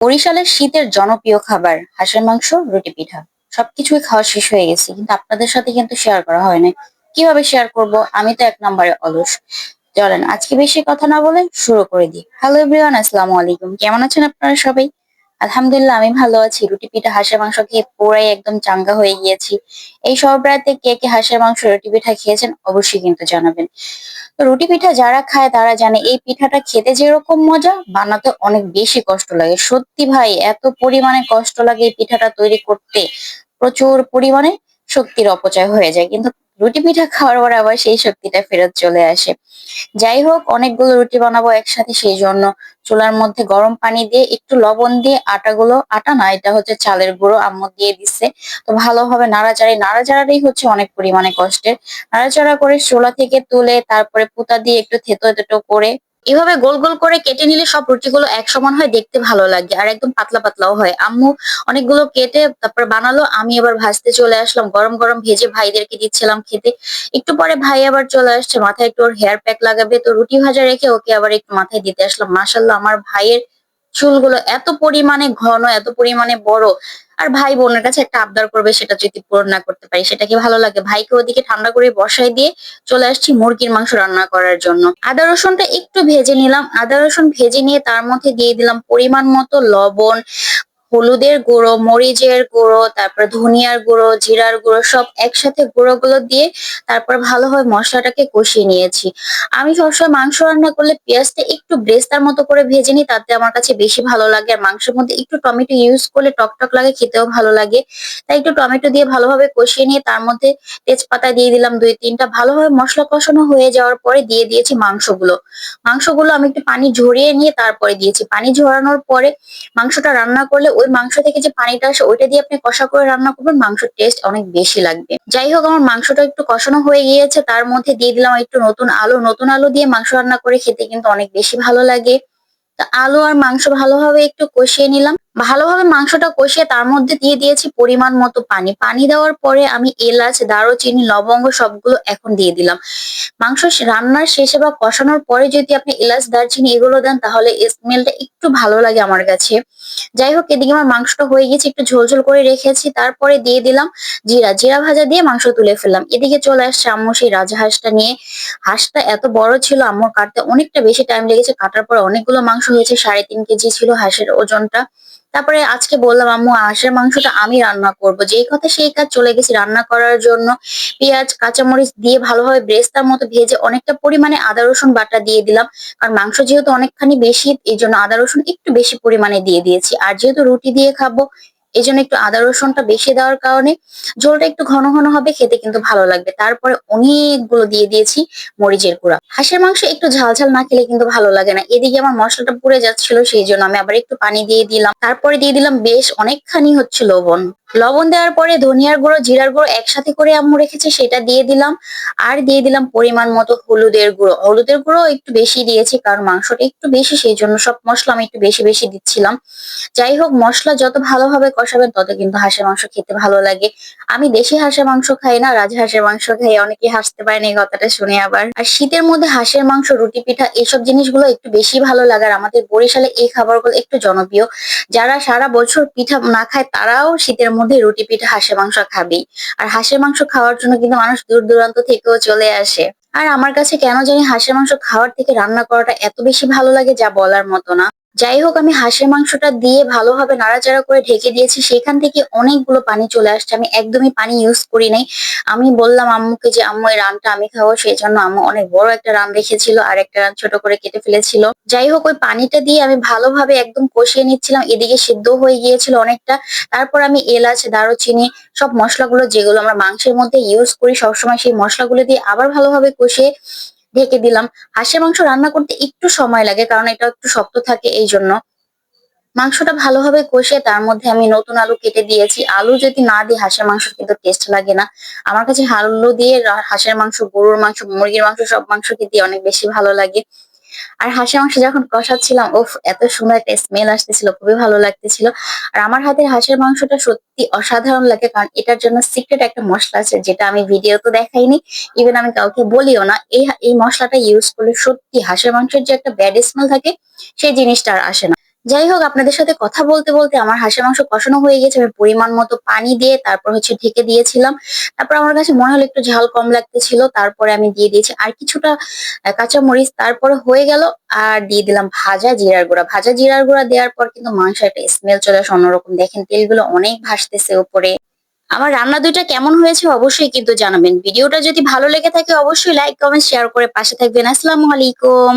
বরিশালের শীতের জনপ্রিয় খাবার, হাঁসের মাংস, রুটি পিঠা, সবকিছুই খাওয়া শেষ হয়ে গেছে, কিন্তু আপনাদের সাথে কিন্তু শেয়ার করা হয় না কীভাবে শেয়ার করব? আমি তো এক নম্বরে অলস। চলেন, আজকে বেশি কথা না বলে শুরু করে দিই। হ্যালো এভরিওয়ান আসসালামু আলাইকুম। কেমন আছেন আপনারা সবাই? আলহামদুলিল্লাহ, আমি ভালো আছি। রুটি পিঠা, হাঁসের মাংস খেয়ে পুরাই একদম চাঙ্গা হয়ে গিয়েছি। এই সব রাতে কে কে হাঁসের মাংস, রুটি পিঠা খেয়েছেন অবশ্যই কিন্তু জানাবেন। তো রুটি পিঠা যারা খায়, তারা জানে এই পিঠাটা খেতে যেরকম মজা, বানাতে অনেক বেশি কষ্ট লাগে। সত্যি ভাই, এত পরিমাণে কষ্ট লাগে এই পিঠাটা তৈরি করতে। প্রচুর পরিমাণে শক্তির অপচয় হয়ে যায়। কিন্তু রুটি পিঠা খাওয়ার পর আবার সেই শক্তিটা ফেরত চলে আসে। যাই হোক, অনেকগুলো রুটি বানাবো একসাথে, সেই জন্য চুলার মধ্যে গরম পানি দিয়ে একটু লবণ দিয়ে আটাগুলো, আটা না, এটা হচ্ছে চালের গুঁড়ো আম্মু দিয়ে দিচ্ছে তো ভালোভাবে নাড়াচাড়ি নাড়াচাড়াটাই হচ্ছে অনেক পরিমাণে কষ্টের। নাড়াচাড়া করে চোলা থেকে তুলে তারপরে পুতা দিয়ে একটু থেতো থেতো করে এভাবে গোল গোল করে কেটে নিলে সব রুটিগুলো এক সমান হয়, দেখতে ভালো লাগে। আর একদম পাতলা পাতলাও হয়। আম্মু অনেকগুলো কেটে তারপর বানালো, আমি এবার ভাজতে চলে আসলাম। গরম গরম ভেজে ভাইদেরকে দিচ্ছিলাম খেতে। একটু পরে ভাই আবার চলে আসছে, মাথায় একটু ওর হেয়ার প্যাক লাগাবে। তো রুটি ভাজা রেখে ওকে আবার একটু মাথায় দিতে আসলাম। মাসাল্লাহ আমার ভাইয়ের চুলগুলো এত পরিমাণে ঘন, এত পরিমাণে বড়। আর ভাই বোনের কাছে একটা আবদার করবে সেটা যদি পূরণ না করতে পারি, সেটা কি ভালো লাগে? ভাইকে ওদিকে ঠান্ডা করে বসাই দিয়ে চলে আসছি মুরগির মাংস রান্না করার জন্য। আদা রসুনটা একটু ভেজে নিলাম। আদা রসুন ভেজে নিয়ে তার মধ্যে দিয়ে দিলাম পরিমাণ মতো লবণ হলুদের গুঁড়ো, মরিচের গুঁড়ো, তারপর ধনিয়ার গুঁড়ো, জিরার গুঁড়ো সব একসাথে গুঁড়োগুলো দিয়ে তারপর ভালোভাবে মশলাটাকে কষিয়ে নিয়েছি। আমি সবসময় মাংস রান্না করলে পেঁয়াজটা একটু ব্রেস্তার মতো করে ভেজে নিই, তাতে আমার কাছে বেশি ভালো লাগে। আর মাংসের মধ্যে একটু টমেটো ইউজ করলে টকটক লাগে, খেতেও ভালো লাগে। তাই একটু টমেটো দিয়ে ভালোভাবে কষিয়ে নিয়ে তার মধ্যে তেজপাতা দিয়ে দিলাম দুই তিনটা। ভালোভাবে মশলা কষানো হয়ে যাওয়ার পরে দিয়ে দিয়েছি মাংসগুলো। মাংসগুলো আমি একটু পানি ঝরিয়ে নিয়ে তারপরে দিয়েছি। পানি ঝরানোর পরে মাংসটা রান্না করলে ওই মাংস থেকে যে পানিটা আসে, ওইটা দিয়ে আপনি কষা করে রান্না করবেন, মাংসের টেস্ট অনেক বেশি লাগবে। যাই হোক, আমার মাংসটা একটু কষানো হয়ে গিয়েছে, তার মধ্যে দিয়ে দিলাম একটু নতুন আলু। নতুন আলু দিয়ে মাংস রান্না করে খেতে কিন্তু অনেক বেশি ভালো লাগে। আলু আর মাংস ভালোভাবে একটু কষিয়ে নিলাম। ভালোভাবে মাংসটা কষিয়ে তার মধ্যে দিয়ে দিয়েছি পরিমাণ মতো পানি। পানি দেওয়ার পরে আমি এলাচ, দারুচিনি, লবঙ্গ সবগুলো এখন দিয়ে দিলাম। মাংস রান্নার শেষে বা কষানোর পরে যদি আপনি এলাচ, দারচিনি এগুলো দেন, তাহলে স্মেলটা একটু ভালো লাগে আমার কাছে। যাই হোক, এদিকে আমার মাংসটা হয়ে গেছে, একটু ঝোলঝোল করে রেখেছি। তারপরে দিয়ে দিলাম জিরা। জিরা ভাজা দিয়ে মাংস তুলে ফেললাম। এদিকে চলে আসছে আম্মু সেই রাজা হাঁসটা নিয়ে। হাঁসটা এত বড় ছিল আম্মুর কাটতে অনেকটা বেশি টাইম লেগেছে। কাটার পর অনেকগুলো মাংস হয়েছে, সাড়ে তিন কেজি ছিল হাঁসের ওজনটা। তারপরে আজকে বললাম, আম্মু, হাঁসের মাংসটা আমি রান্না করব। যেই কথা সেই কাজ চলে গেছি রান্না করার জন্য। পেঁয়াজ, কাঁচামরিচ দিয়ে ভালোভাবে ব্রেস্তার মতো ভেজে অনেকটা পরিমাণে আদা, রসুন বাটা দিয়ে দিলাম। কারণ মাংস যেহেতু অনেকখানি বেশি এই জন্য আদা, রসুন একটু বেশি পরিমাণে দিয়ে দিয়েছি। আর যেহেতু রুটি দিয়ে খাব এই জন্য একটু আদা রসুনটা বেশি দেওয়ার কারণে ঝোলটা একটু ঘন ঘন হবে, খেতে কিন্তু ভালো লাগবে। তারপরে অনেকগুলো দিয়ে দিয়েছি মরিচের গুঁড়া। হাঁসের মাংস একটু ঝাল ঝাল না খেলে কিন্তু ভালো লাগে না। এদিকে আমার মশলাটা পুড়ে যাচ্ছিল, সেই জন্য আমি আবার একটু পানি দিয়ে দিলাম। তারপরে দিয়ে দিলাম বেশ অনেকখানি হচ্ছে লবণ। লবণ দেওয়ার পরে ধনিয়ার গুঁড়ো, জিরার গুঁড়ো একসাথে করে আম্মু রেখেছে, সেটা দিয়ে দিলাম। আর দিয়ে দিলাম পরিমাণ মতো হলুদের গুঁড়ো। হলুদের গুঁড়ো একটু বেশি দিয়েছি, কারণ মাংসটা একটু বেশি, সেই জন্য সব মশলা আমি একটু বেশি বেশি দিচ্ছিলাম। যাই হোক, মশলা যত ভালোভাবে কষাবেন, তত কিন্তু হাঁসের মাংস খেতে ভালো লাগে। আমি দেশি হাঁসের মাংস খাই না, রাজা হাঁসের মাংস খাই অনেকে হাসতে পারেন এই কথাটা শুনে আবার। আর শীতের মধ্যে হাঁসের মাংস, রুটি পিঠা এইসব জিনিসগুলো একটু বেশি ভালো লাগে। আর আমাদের বরিশালে এই খাবারগুলো একটু জনপ্রিয়। যারা সারা বছর পিঠা না খায়, তারাও শীতের মধ্যে রুটি পিঠা, হাঁসের মাংস খাবি। আর হাঁসের মাংস খাওয়ার জন্য কিন্তু মানুষ দূর দূরান্ত থেকেও চলে আসে। আর আমার কাছে কেন জানি হাঁসের মাংস খাওয়ার থেকে রান্না করাটা এত বেশি ভালো লাগে যা বলার মতো না। যাই হোক, আমি হাঁসের মাংসটা দিয়ে ভালোভাবে নাড়াচাড়া করে ঢেকে দিয়েছি। সেখান থেকে অনেকগুলো পানি চলে আসছে। আমি একদমই পানি ইউজ করি নাই। আমি বললাম আম্মুকে যে, আম্মু, এই রানটা আমি খাব। সেই জন্য আম্মু অনেক বড় একটা রান রেখেছিল আর একটা রান ছোট করে কেটে ফেলেছিল। যাই হোক, ওই পানিটা দিয়ে আমি ভালোভাবে একদম কষিয়ে নিচ্ছিলাম। এদিকে সিদ্ধ হয়ে গিয়েছিল অনেকটা। তারপর আমি এলাচ, দারুচিনি, সব মশলাগুলো যেগুলো আমরা মাংসের মধ্যে ইউজ করি, সবসময় সেই মশলাগুলো দিয়ে আবার ভালোভাবে কষিয়ে ঢেকে দিলাম। হাঁসের মাংস রান্না করতে একটু সময় লাগে, কারণ এটা একটু শক্ত থাকে এই জন্য মাংসটা ভালোভাবে কষে তার মধ্যে আমি নতুন আলু কেটে দিয়েছি। আলু যদি না দিই, হাঁসের মাংস কিন্তু টেস্ট লাগে না। আমার কাছে আলু দিয়ে হাঁসের মাংস, গরুর মাংস, মুরগির মাংস, সব মাংস খেতে অনেক বেশি ভালো লাগে। আর হাঁসের মাংস যখন কষাচ্ছিলাম ওফ এত সুন্দর একটা স্মেল আসতেছিল, খুবই ভালো লাগতেছিল। আর আমার হাতের হাঁসের মাংসটা সত্যি অসাধারণ লাগে, কারণ এটার জন্য সিক্রেট একটা মশলা আছে, যেটা আমি ভিডিও তো দেখাইনি। ইভেন আমি কাউকে বলিও না, এই এই মশলাটা ইউজ করলে সত্যি হাঁসের মাংসের যে একটা ব্যাড স্মেল থাকে, সেই জিনিসটা আর আসে না। যাই হোক আপনাদের সাথে কথা বলতে বলতে আমার হাঁসের মাংস কষানো হয়ে গেছে। আমি পরিমাণ মতো পানি দিয়ে তারপর হচ্ছে ঢেকে দিয়েছিলাম। তারপর আমার কাছে মনে হলো একটু ঝাল কম লাগতেছিল তারপরে আমি দিয়ে দিয়েছি আর কিছুটা আহ, কাঁচামরিচ। তারপরে হয়ে গেল আর দিয়ে দিলাম ভাজা জিরার গুঁড়া। ভাজা জিরার গুঁড়া দেওয়ার পর কিন্তু মাংস একটা স্মেল চলে আসে অন্যরকম। দেখেন তেলগুলো অনেক ভাসতেছে উপরে। আমার রান্না দুইটা কেমন হয়েছে অবশ্যই কিন্তু জানাবেন। ভিডিওটা যদি ভালো লেগে থাকে অবশ্যই লাইক কমেন্ট শেয়ার করে পাশে থাকবেন। আসসালামু আলাইকুম।